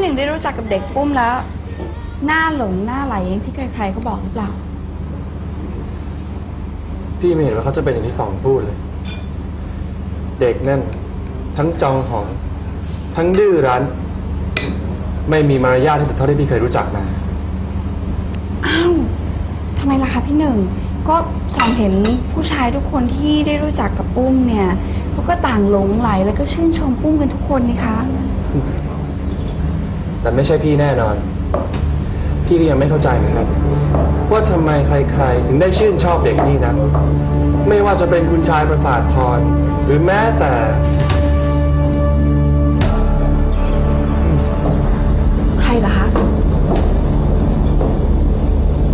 พี่หนึ่งได้รู้จักกับเด็กปุ้มแล้ว หน้าหลงหน้าไหลอย่างที่ใครๆเขาบอกหรือเปล่า พี่ไม่เห็นว่าเขาจะเป็นอย่างที่สองพูดเลย เด็กนั่น ทั้งจองหอง ทั้งดื้อรั้น ไม่มีมารยาทที่สุดเท่าที่พี่เคยรู้จักมาอ้าวทำไมล่ะคะพี่หนึ่ง ก็สองเห็นผู้ชายทุกคนที่ได้รู้จักกับปุ้มเนี่ยเขาก็ต่างหลงไหลแล้วก็ชื่นชมปุ้มกันทุกคนนี่คะ แต่ไม่ใช่พี่แน่นอน พี่ก็ยังไม่เข้าใจเหมือนกันว่าทำไมใครๆ ถึงได้ชื่นชอบเด็กนี่นะ ไม่ว่าจะเป็นคุณชายประสาทพร หรือแม้แต่ใครล่ะคะ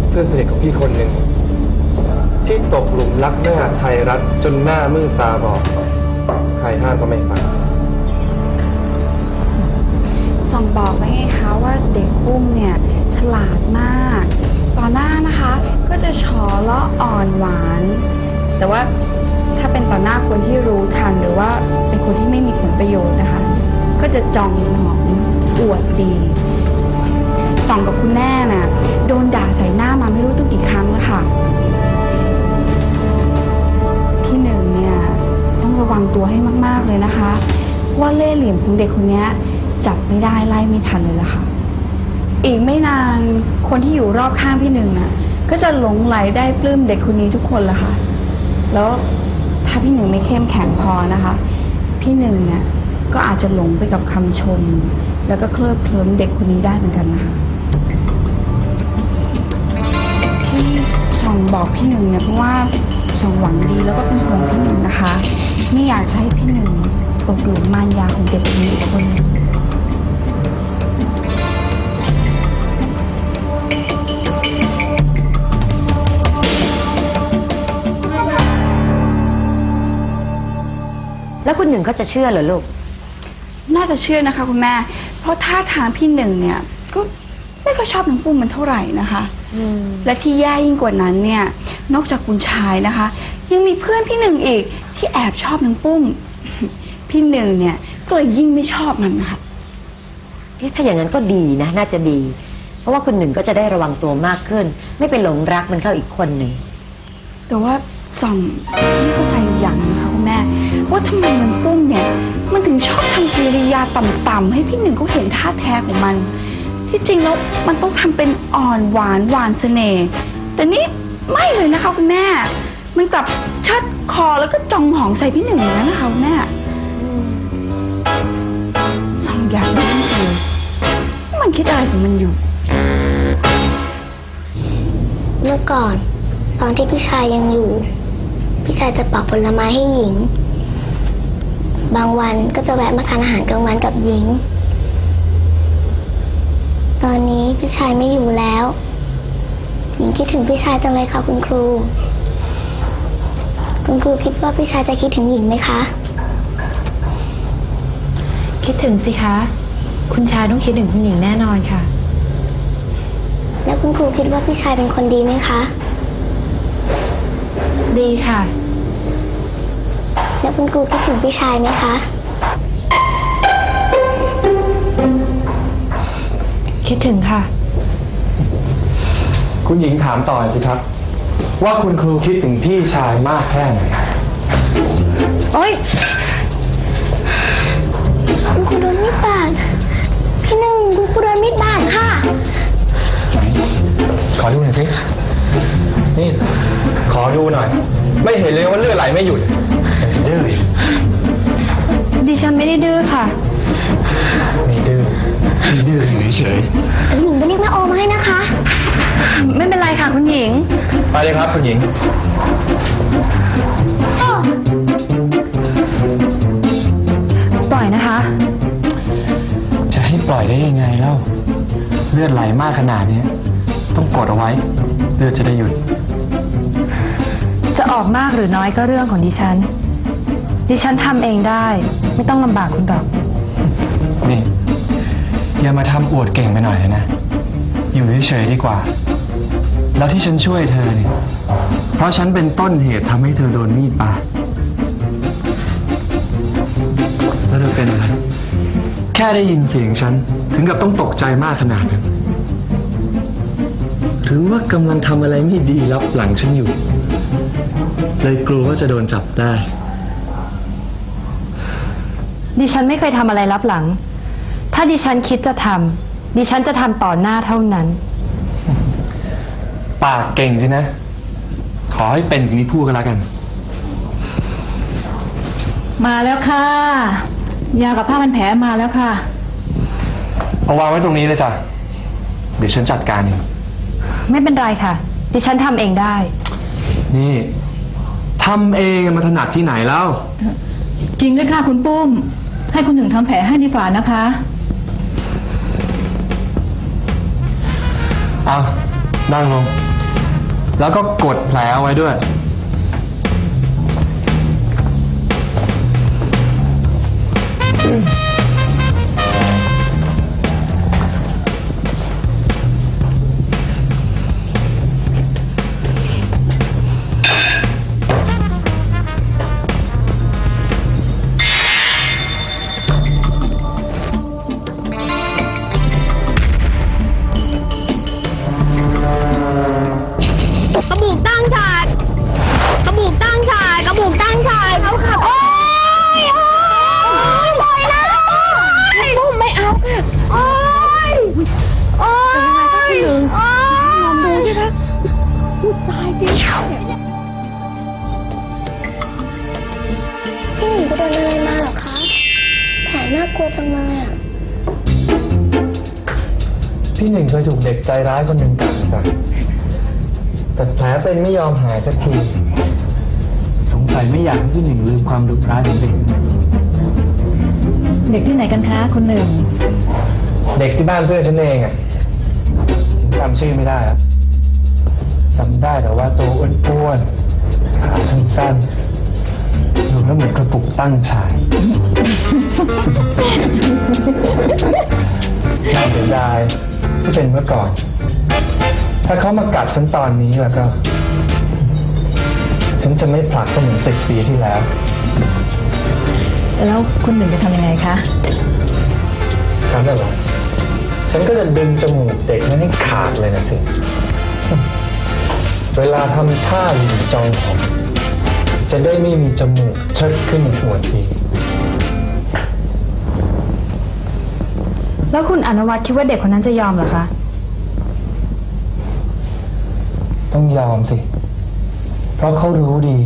เพื่อนสนิทของพี่คนหนึ่ง ที่ตกหลุมรักแม่ไทยรัฐจนหน้ามืดตาบอดใครห้ามก็ไม่ฟัง ส่องบอกไว้ไงคะว่าเด็กปุ้มเนี่ยฉลาดมากตอนหน้านะคะก็จะฉอเลาะอ่อนหวาน แต่ว่าถ้าเป็นต่อหน้าคนที่รู้ทันหรือว่าเป็นคนที่ไม่มีผลประโยชน์นะคะ ก็จะจองหอมอวดดีส่องกับคุณแม่น่ะโดนด่าใส่หน้ามาไม่รู้ตั้งกี่ครั้งแล้วค่ะพี่หนึ่งเนี่ยต้องระวังตัวให้มากๆเลยนะคะ ว่าเล่ห์เหลี่ยมของเด็กคนนี้ จับไม่ได้ไล่ไม่ทันเลยล่ะค่ะ อีกไม่นานคนที่อยู่รอบข้างพี่หนึ่งน่ะ ก็จะหลงไหลได้ปลื้มเด็กคนนี้ทุกคนละค่ะ แล้วถ้าพี่หนึ่งไม่เข้มแข็งพอนะคะ พี่หนึ่งเนี่ยก็อาจจะหลงไปกับคำชม แล้วก็เคลิบเคลิ้มเด็กคนนี้ได้เหมือนกันนะคะ ที่ส่องบอกพี่หนึ่งเนี่ยเพราะว่าส่องหวังดีแล้วก็เป็นห่วงพี่หนึ่งนะคะ ไม่อยากจะให้พี่หนึ่งตกหลุมมารยาของเด็กคนนี้อีกคน แล้วคุณหนึ่งเขาจะเชื่อเหรอลูก น่าจะเชื่อนะคะคุณแม่ เพราะท่าทางพี่หนึ่งเนี่ย ก็ไม่ค่อยชอบน้องปุ้มมันเท่าไหร่นะคะ และที่แย่ยิ่งกว่านั้นเนี่ย นอกจากคุณชายนะคะ ยังมีเพื่อนพี่หนึ่งอีกที่แอบชอบน้องปุ้ม พี่หนึ่งเนี่ยก็เลยยิ่งไม่ชอบมันนะคะเอ๊ะถ้าอย่างนั้นก็ดีนะ น่าจะดี เพราะว่าคุณหนึ่งก็จะได้ระวังตัวมากขึ้น ไม่ไปหลงรักมันเข้าอีกคนหนึ่งแต่ว่าส่องไม่เข้าใจอยู่อย่างหนึงนะคะคุณ แม่ ว่าทำไมมันปุ้มเนี่ย มันถึงชอบทำกิริยาต่ำๆให้พี่หนึ่งเขาเห็นท่าแท้ของมัน ที่จริงแล้วมันต้องทำเป็นอ่อนหวานหวานเสน่ห์แต่นี่ไม่เลยนะคะคุณแม่ มันกลับเชิดคอแล้วก็จองหองใส่พี่หนึ่งอย่างนั้นนะคะคุณแม่สองอย่างนี้จริงมันคิดอะไรของมันอยู่ เมื่อก่อนตอนที่พี่ชายยังอยู่ พี่ชายจะปอกผลไม้ให้หญิง บางวันก็จะแวะมาทานอาหารกลางวันกับหญิง ตอนนี้พี่ชายไม่อยู่แล้ว หญิงคิดถึงพี่ชายจังเลยค่ะคุณครู คุณครูคิดว่าพี่ชายจะคิดถึงหญิงไหมคะ คิดถึงสิคะ คุณชายต้องคิดถึงคุณหญิงแน่นอนค่ะ แล้วคุณครูคิดว่าพี่ชายเป็นคนดีไหมคะ ดีค่ะ แล้วคุณครูคิดถึงพี่ชายไหมคะ คิดถึงค่ะ คุณหญิงถามต่อสิครับ ว่าคุณครูคิดถึงพี่ชายมากแค่ไหนโอ๊ยคุณครูโดนมีดบาดพี่หนึ่งคุณครูโดนมีดบาดค่ะ ขอดูหน่อยสิ นี่ ขอดูหน่อย ไม่เห็นเลยว่าเลือดไหลไม่หยุดยังจะดื้ออีกดิฉันไม่ได้ดื้อค่ะ ไม่ดื้อพี่ดื้ออยู่เฉยหญิงไปเรียกแม่โอมาให้นะคะ ไม่เป็นไรค่ะคุณหญิง ๆไปเลยครับคุณหญิง ปล่อยนะคะ จะให้ปล่อยได้ยังไงเล่า เลือดไหลมากขนาดนี้ต้องกดเอาไว้ เลือดจะได้หยุด จะออกมากหรือน้อยก็เรื่องของดิฉัน ดิฉันทำเองได้ ไม่ต้องลำบากคุณหรอก นี่ อย่ามาทำอวดเก่งไปหน่อยเลยนะ อยู่เฉยๆดีกว่า แล้วที่ฉันช่วยเธอเนี่ย เพราะฉันเป็นต้นเหตุทำให้เธอโดนมีดบาดแล้วเธอเป็นอะไร แค่ได้ยินเสียงฉันเธถึงกับต้องตกใจมากขนาดนั้น หรือว่ากำลังทำอะไรไม่ดีรับหลังฉันอยู่ เลยกลัวว่าจะโดนจับได้ ดิฉันไม่เคยทำอะไรลับหลัง ถ้าดิฉันคิดจะทำดิฉันจะทำต่อหน้าเท่านั้น ปากเก่งสินะ ขอให้เป็นสิ่งที่พูดกันแล้วกัน มาแล้วค่ะ ยากับผ้าพันแผลมาแล้วค่ะ เอาวางไว้ตรงนี้เลยจ้ะ เดี๋ยวฉันจัดการเอง ไม่เป็นไรค่ะ ดิฉันทำเองได้ นี่ทำเองมาถนัดที่ไหนแล้ว จริงด้วยค่ะคุณปุ้ม ให้คุณหนึ่งทำแผลให้ดีกว่านะคะ เอานั่งลง แล้วก็กดแผลเอาไว้ด้วยก พี่หนึ่งเคยถูกเด็กใจร้ายคนหนึ่งกัดนะจ้ะแต่แผลเป็นไม่ยอมหายสักที สงสัยไม่อยากให้พี่หนึ่งลืมความดุร้ายของเด็ก เด็กที่ไหนกันคะคุณหนึ่ง เด็กที่บ้านเพื่อนฉันเองอะฉันจำชื่อไม่ได้อะจำได้แต่ว่าตัวอ้วนๆขาสั้นๆดูแล้วเหมือนกระปุกตั้งฉายน่าเสียดาย ที่เป็นเมื่อก่อน ถ้าเขามากัดฉันตอนนี้แล้วก็ ฉันจะไม่ผลักก็เหมือนสิบปีที่แล้ว แล้วคุณหนึ่งจะทำยังไงคะ ฉันน่ะเหรอฉันก็จะดึงจมูกเด็กนั้นให้ขาดเลยนะสิ เวลาทำท่าหลิงจองผมจะได้ไม่มีจมูกเชิดขึ้นในหัวที แล้วคุณอนุวัฒน์คิดว่าเด็กคนนั้นจะยอมเหรอคะ ต้องยอมสิ เพราะเขารู้ดี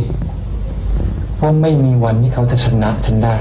ว่าไม่มีวันที่เขาจะชนะฉันได้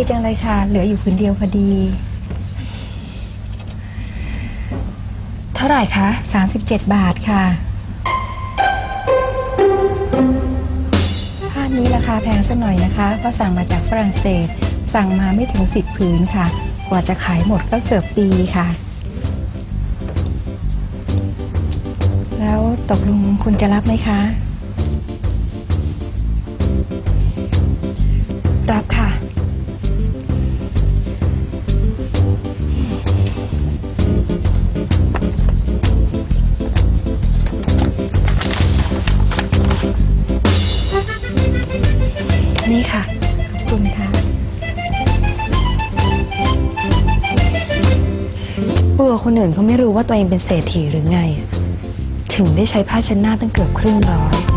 ดีจังเลยค่ะ เหลืออยู่ผืนเดียวพอดี เท่าไหร่คะ37 บาทค่ะผ้านี้ราคาแพงสักหน่อยนะคะเพราะสั่งมาจากฝรั่งเศส สั่งมาไม่ถึงสิบผืนค่ะ กว่าจะขายหมดก็เกือบปีค่ะ แล้วตกลงคุณจะรับไหมคะ เปลือคนอื่นเขาไม่รู้ว่าตัวเองเป็นเศรษฐีหรือไง ถึงได้ใช้ผ้าเช็ดหน้าตั้งเกือบครึ่งร้อย